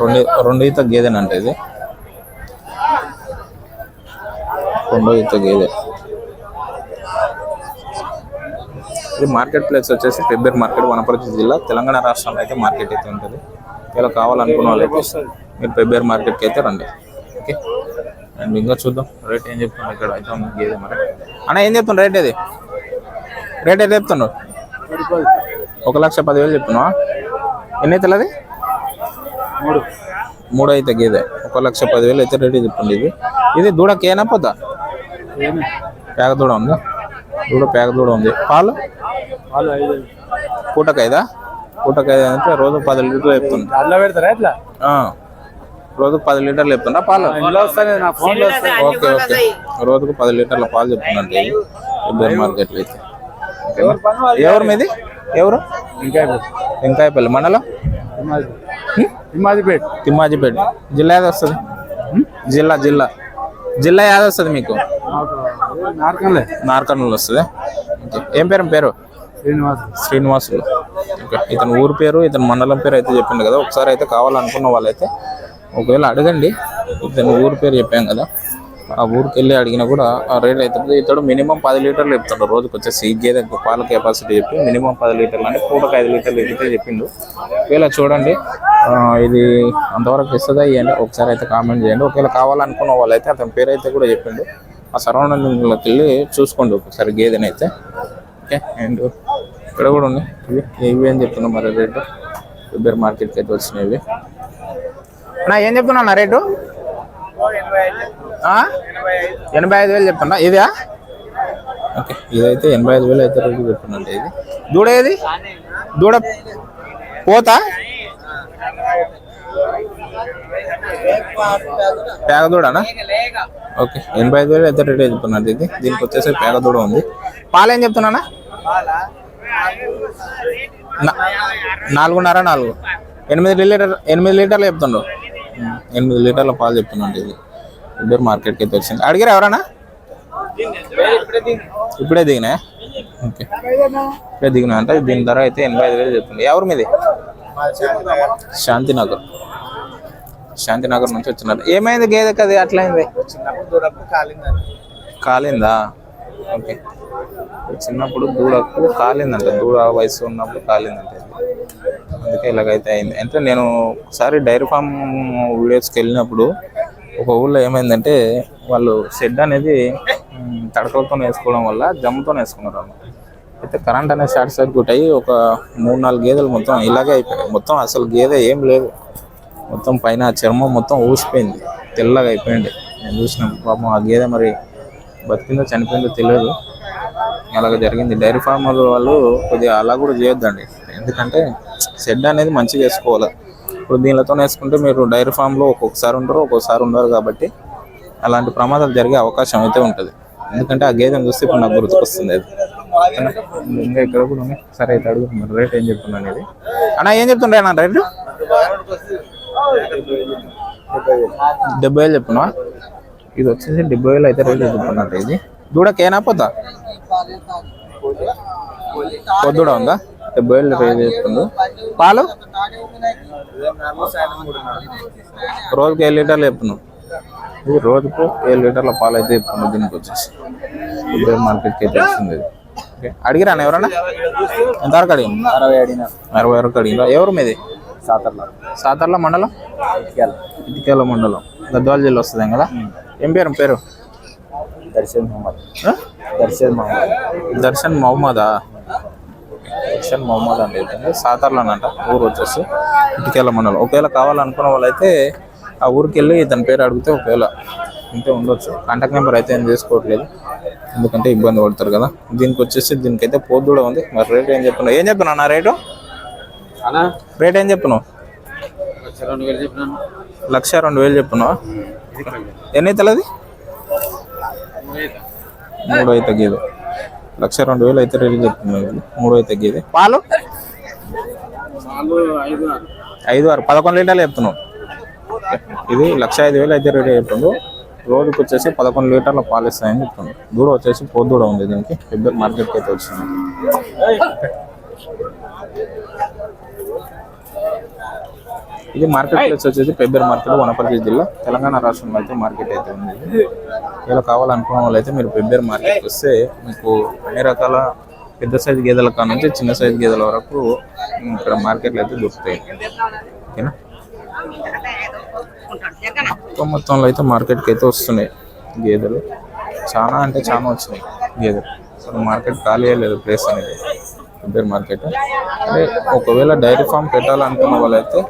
రెండు రెండు ఈత గేదెనంట ఇది. రెండో ఈత గేదె. ఇది మార్కెట్ ప్లేస్ వచ్చేసి పెబ్బేర్ మార్కెట్ వనపర్తి జిల్లా. తెలంగాణ రాష్ట్రంలో అయితే మార్కెట్ అయితే ఉంటుంది. ఇలా కావాలనుకున్న వాళ్ళైతే మీరు పెబ్బేర్ మార్కెట్కి అయితే రండి. ఓకే? అండ్ ఇంకా చూద్దాం. రేట్ ఏం చెప్తున్నారు ఇక్కడ? అయితే ఉంది గేదె మరి. అన్న ఏం చెప్తున్నారు రేట్ ఇది? రేట్ ఏది చెప్తున్నావు ఒక లక్ష పదివేలు చెప్తున్నావా? ఎన్ని అవుతుంది మూడు అయితే గేదె. ఒక లక్ష పదివేలు అయితే రేట్ చెప్తుంది ఇది. ఇది దూడకేనా పోతా ఏమి పేగ దూడ ఉందా? దూడ పేగ దూడ ఉంది. పాలు? వాళ్ళు ఐదు. పూటకైదా? పూటకైదా అంటే రోజు పది లీటర్లు చెప్తుంది అట్లా పెడతారా ఎట్లా. రోజు పది లీటర్లు చెప్తున్నా పాలు? Okay okay. రోజుకు పది లీటర్ల పాలు చెప్తుందంటే ఇద్దరు మార్కెట్లో అయితే? ఎవరు మీది? ఎవరు? ఇంకా వెంకాయపల్లి మండలం? హిమాదిపేట్ తిమ్మాజిపేట. జిల్లా ఏది వస్తుంది? జిల్లా జిల్లా. జిల్లా ఏది వస్తుంది మీకు? నార్కంలే నార్కర్నూలు వస్తుంది. ఏం పేరు? పేరు? శ్రీనివాస్. శ్రీనివాసులు. ఓకే. ఇతని ఊరు పేరు ఇతని మండలం పేరు అయితే చెప్పిండు కదా. ఒకసారి అయితే కావాలనుకున్న వాళ్ళైతే ఒకవేళ అడగండి. ఇతని ఊరు పేరు చెప్పాం కదా. ఆ ఊరికి వెళ్ళి అడిగినా కూడా ఆ రేట్ అవుతుంది ఇతడు మినిమం పది లీటర్లు చెప్తాడు రోజుకి. వచ్చేసి గేదె పాల కెపాసిటీ చెప్పి మినిమం పది లీటర్లు అంటే పూటకు ఐదు లీటర్లు అయితే చెప్పిండు. ఒకవేళ చూడండి. ఇది అంతవరకు ఇస్తుందా ఇవ్వండి ఒకసారి అయితే కామెంట్ చేయండి. ఒకవేళ కావాలనుకున్న వాళ్ళైతే అతని పేరు అయితే కూడా చెప్పిండు. ఆ సరౌండింగ్లోకి వెళ్ళి చూసుకోండి ఒకసారి గేదెని అయితే. ఓకే అండ్ ఇక్కడ కూడా ఉన్నాయి. ఇవి ఇవి ఏం చెప్తున్నా మరి రేటు. ఫిబ్రవరి మార్కెట్కి అయితే వచ్చినవి. నా ఏం చెప్తున్నా నా రేటు? ఎనభై ఐదు వేలు చెప్తున్నా. ఇదా? ఓకే ఇదైతే ఎనభై ఐదు వేలు అయితే రేటు చెప్తున్నా ఇది. దూడ ఏది? దూడ పోతా? పేగదూడనా? ఓకే ఎనభై ఐదు వేలు అయితే రేట్ చెప్తున్నారు ఇది దీనికి వచ్చేసి పేగదూడ ఉంది. పాలు ఏం చెప్తున్నానా? నాలుగున్నర నాలుగు. ఎనిమిది లీటర్ ఎనిమిది లీటర్లు చెప్తుండ్రు. ఎనిమిది లీటర్ల పాలు చెప్తున్నాండి ఇది. ఇద్దరు మార్కెట్కి అయితే వచ్చింది. అడిగారు ఎవరన్నా? ఇప్పుడే దిగినా? ఓకే. ఇప్పుడే దిగినా అంటే. దీని ధర అయితే ఎనభై ఐదు వేలు చెప్తుంది. ఎవరు మీది? శాంతినగర్. శాంతినగర్ నుంచి వచ్చినారు. ఏమైంది గేదెకి అది? అట్లయింది. కాలిందా? ఓకే. చిన్నప్పుడు దూడకు కాలిందంట. దూడ వయసు ఉన్నప్పుడు కాలిందంట. అందుకే ఇలాగైతే అయింది. అంటే నేను ఒకసారి డైరీ ఫామ్ వీడియోస్కి వెళ్ళినప్పుడు ఒక ఊళ్ళో ఏమైందంటే వాళ్ళు షెడ్ అనేది తడకలతో వేసుకోవడం వల్ల జమ్ముతో వేసుకున్నారు అన్నమాట అయితే కరెంట్ అనేది షార్ట్ సర్క్యూట్ అయ్యి ఒక మూడు నాలుగు గేదెలు మొత్తం ఇలాగే అయిపోయాయి మొత్తం అసలు గేదె ఏం లేదు. మొత్తం పైన చర్మం మొత్తం ఊసిపోయింది. తెల్లగా అయిపోయింది. నేను చూసిన పాపం ఆ గేదె మరి బతికిందో చనిపోయిందో తెలియదు అలాగ జరిగింది. డైరీ ఫార్మర్ వాళ్ళు కొద్దిగా అలా కూడా చేయొద్దండి. ఎందుకంటే షెడ్ అనేది మంచిగా వేసుకోవాలి ఇప్పుడు దీనితో వేసుకుంటే మీరు డైరీ ఫామ్లో ఒక్కొక్కసారి ఉంటారు ఒక్కొక్కసారి ఉండరు కాబట్టి అలాంటి ప్రమాదాలు జరిగే అవకాశం అయితే ఉంటుంది. ఎందుకంటే ఆ గేదెని చూస్తే ఇప్పుడు నాకు గుర్తుకొస్తుంది అది. ఇంకా ఇక్కడ కూడా ఉన్నాయి. సరే అయితే అడుగు రేట్ ఏం చెప్తున్నాను ఇది అన్నా ఏం చెప్తుండే అన్న రేటు? డెబ్బై వేలు చెప్తున్నా ఇది వచ్చేసి డెబ్బై వేలు అయితే రేట్ చెప్తున్నట్టు ఇది. దూడకేనా పోతా? పొద్దుడ ఉందా? డెబ్బై వేలు రేట్ చెప్తుంది పాలు? రోజుకి ఏడు లీటర్లు చెప్తున్నావు. ఇది రోజుకు ఏడు లీటర్ల పాలు అయితే చెప్తున్నావు దీనికి వచ్చేసి. ఇద్దరు మార్కెట్కి అయితే వస్తుంది ఇది. ఓకే. అడిగిరా ఎవరన్నా? ఎంతవరకు అడిగి అరవై అడిగిన. అరవై వరకు అడిగిరా ఎవరు మీది? సాతర్లో. సాతర్ల మండలం? ఇటుకేల. మండలం. గద్వాల జిల్లా వస్తుంది కదా? ఏం పేరు? పేరు? దర్శన్ మహమ్మద్? దర్శన్ మహమ్మద్. దర్శన్ మహమ్మదా? దర్శన్ మహమ్మద్ అండి సాతార్లోనంట. ఊరు వచ్చేసి ఇటుకేల మండలం. ఒకవేళ కావాలనుకున్న వాళ్ళైతే ఆ ఊరికి వెళ్ళి ఇతని పేరు అడిగితే ఒకవేళ ఉంటే ఉండొచ్చు. కాంటాక్ట్ నెంబర్ అయితే ఏం చేసుకోవట్లేదు. ఎందుకంటే ఇబ్బంది పడతారు కదా. దీనికి వచ్చేసి దీనికైతే పోతు కూడా ఉంది. మరి రేట్ ఏం చెప్తున్నావు ఏం చెప్తున్నావు నా రేటు? రేట్ ఏం చెప్తున్నావు చెప్పినాను. లక్ష రెండు వేలు చెప్తున్నావా ఎన్ని అవుతుంది మూడు అయితే తగ్గేది లక్ష రెండు వేలు అయితే రేట్లు చెప్తున్నావు. మూడు అయితే తగ్గేది పాలు? ఐదు ఆరు. పదకొండు లీటర్లు చెప్తున్నావు. ఇది లక్ష ఐదు వేలు అయితే రేట్ చెప్తుండు. రోజుకి వచ్చేసి పదకొండు లీటర్ల పాలు ఇస్తాయని చెప్తుండు దూడ వచ్చేసి పొద్దుడ ఉంది దీనికి. పెద్ద మార్కెట్కి అయితే వచ్చింది. ఇది మార్కెట్ ప్లేస్ వచ్చేసి పెబ్బేరు మార్కెట్ వనపర్తి జిల్లా. తెలంగాణ రాష్ట్రంలో అయితే మార్కెట్ అయితే ఉంది. ఇలా కావాలనుకున్న వాళ్ళు అయితే మీరు పెబ్బేరు మార్కెట్కి వస్తే మీకు అన్ని రకాల పెద్ద సైజు గేదెల కాడ నుంచి చిన్న సైజు గేదెల వరకు ఇక్కడ మార్కెట్లో అయితే దొరుకుతాయి. ఓకేనా? ఎక్కువ మొత్తంలో అయితే మార్కెట్కి అయితే వస్తున్నాయి గేదెలు. చాలా అంటే చాలా వచ్చినాయి గేదెలు. అసలు మార్కెట్ ఖాళీ లేదు ప్లేస్ అనేది. ఇద్దరు మార్కెట్. అంటే ఒకవేళ డైరీ ఫామ్ పెట్టాలనుకున్న వాళ్ళైతే